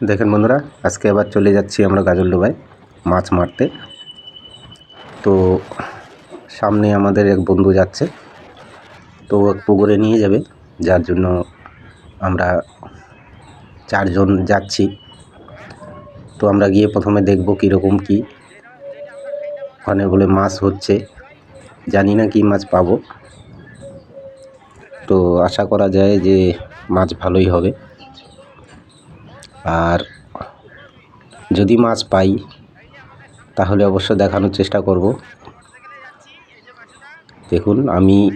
দেখেন বন্ধুরা, আজকে আবার চলে যাচ্ছি আমরা গাজলডোবায় মাছ মারতে। তো সামনে আমাদের এক বন্ধু যাচ্ছে, তো ও পুকুরে নিয়ে যাবে, যার জন্য আমরা চারজন যাচ্ছি। তো আমরা গিয়ে প্রথমে দেখব কীরকম কী। ওখানে বলে মাছ হচ্ছে, জানি না কি মাছ পাবো। তো আশা করা যায় যে মাছ ভালোই হবে। আর যদি মাছ পাই, তাহলে অবশ্য দেখানোর চেষ্টা করব। দেখুন, আমি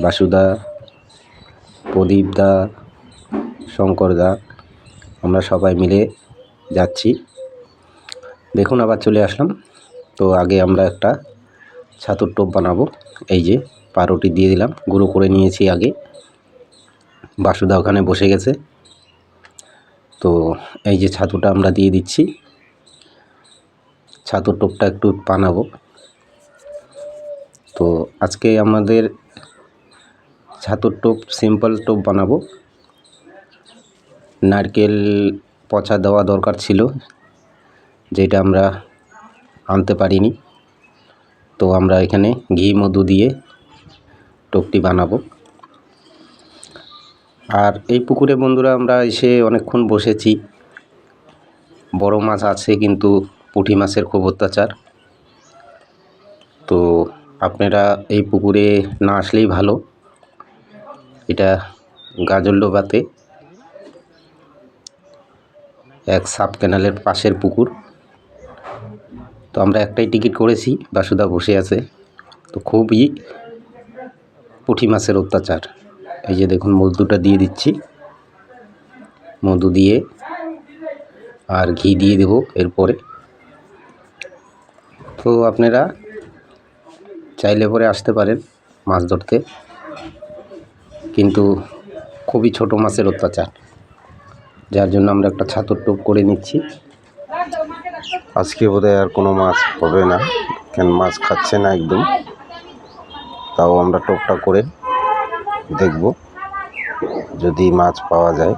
বাসুদা, প্রদীপ দা, শঙ্কর দা, আমরা সবাই মিলে যাচ্ছি। দেখুন, আবার চলে আসলাম। তো আগে আমরা একটা ছাতুর টোপ বানাবো। এই যে পাউরুটি দিয়ে দিলাম। গুঁড়ো করে নিয়েছি আগে। বাসুদা ওখানে বসে গেছে। তো এই যে ছাতুটা আমরা দিয়ে দিচ্ছি, ছাতুর টোপটা একটু বানাবো। তো আজকে আমাদের ছাতুর টোপ, সিম্পল টোপ বানাবো। নারকেল পচা দেওয়া দরকার ছিল, যেটা আমরা আনতে পারিনি। তো আমরা এখানে ঘি, মধু দিয়ে টোপটি বানাবো। আর এই পুকুরে বন্ধুরা আমরা এসে অনেকক্ষণ বসেছি। বড় মাছ আছে কিন্তু পুঁটি মাছের খুব অত্যাচার। তো আপনারা এই পুকুরে না আসলেই ভালো। এটা গাজলডোবাতে এক সাব ক্যানালের পাশের পুকুর। তো আমরা একটাই টিকিট করেছি, বাসুদা বসে আছে। তো খুবই পুঁটি মাছের অত্যাচার। এই যে দেখুন, মধুটা দিয়ে দিচ্ছি। মধু দিয়ে আর ঘি দিয়ে দেব এরপরে। তো আপনারা চাইলে পরে আসতে পারেন মাছ ধরতে। কিন্তু খুবই ছোট মাছের অত্যাচার। যার জন্য আমরা একটা ছাতর টোপ করে নিচ্ছি। আজকে বোধহয় আর কোনো মাছ হবে না। কেন মাছ খাচ্ছে না একদম। তাও আমরা টোপটা করে দেখব। যদি মাছ পাওয়া যায়।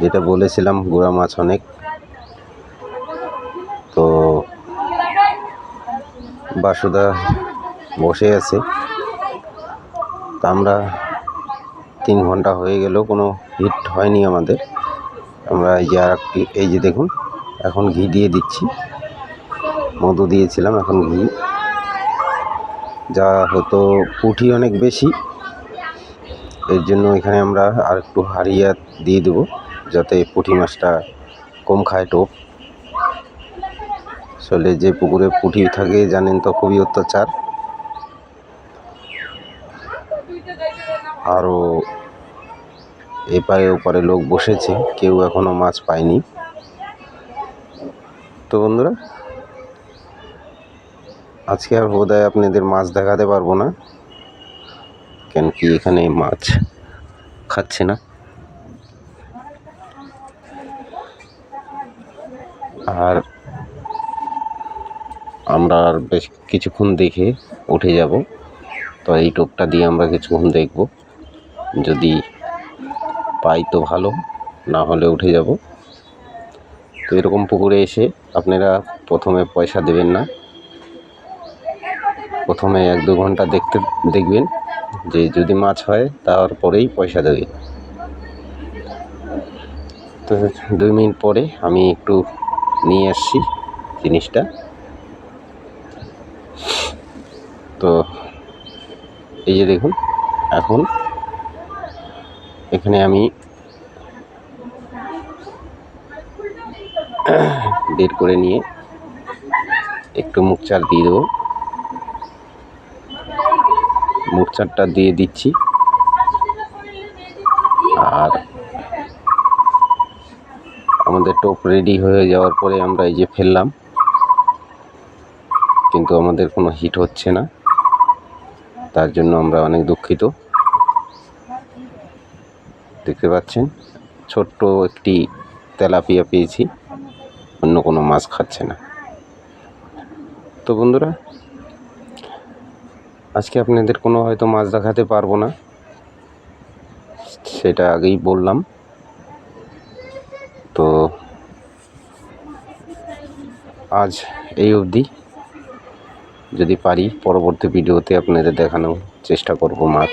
যেটা বলেছিলাম, গুড়া মাছ অনেক। তো বাসুদা বসে আছে। তা আমরা তিন ঘণ্টা হয়ে গেলেও কোনো হিট হয়নি আমাদের। আমরা এই যে আর এই যে দেখুন, এখন ঘি দিয়ে দিচ্ছি। মধু দিয়েছিলাম, এখন ঘি। যা হতো পুঁটি অনেক বেশি। এর জন্য এখানে আমরা আর একটু হারিয়া দিয়ে দেবো, যাতে পুঁটি মাছটা কম খায় টোপ। আসলে যে পুকুরে পুঁটি থাকে, জানেন তো, খুবই অত্যাচার। আরও এপারে ওপারে লোক বসেছে, কেউ এখনও মাছ পায়নি। তো বন্ধুরা, আজকে আর বোধহয় আপনাদের মাছ দেখাতে পারব না। কেন কি এখানে মাছ খাচ্ছে না। আর আমরা আর বেশ কিছুক্ষণ দেখে উঠে যাব। তো এই টোপটা দিয়ে আমরা কিছুক্ষণ দেখব। যদি পাই তো ভালো, না হলে উঠে যাব। তো এরকম পুকুরে এসে আপনারা প্রথমে পয়সা দেবেন না। প্রথমে এক দু ঘণ্টা দেখতে, দেখবেন। যে যদি মাছ হয়, তারপরেই পয়সা দেবে। তো দুই মিনিট পরে আমি একটু নিয়ে আসছি জিনিসটা। তো এই যে দেখুন, এখন এখানে আমি বের করে নিয়ে একটু মুখ চাল দিয়ে দেবো। মুখ চারটা দিয়ে দিচ্ছি। আর আমাদের টোপ রেডি হয়ে যাওয়ার পরে আমরা এই যে ফেললাম। কিন্তু আমাদের কোনো হিট হচ্ছে না। তার জন্য আমরা অনেক দুঃখিত। দেখতে পাচ্ছেন, ছোট্ট একটি তেলাপিয়া পেয়েছি, অন্য কোনো মাছ খাচ্ছে না। তো বন্ধুরা আজকে আপনাদের কোনো হয়তো মাছ দেখাতে পারব না। সেটা আগেই বললাম। তো আজ এই অবধি। যদি পারি, পরবর্তী ভিডিওতে আপনাদের দেখানোর চেষ্টা করব মাছ।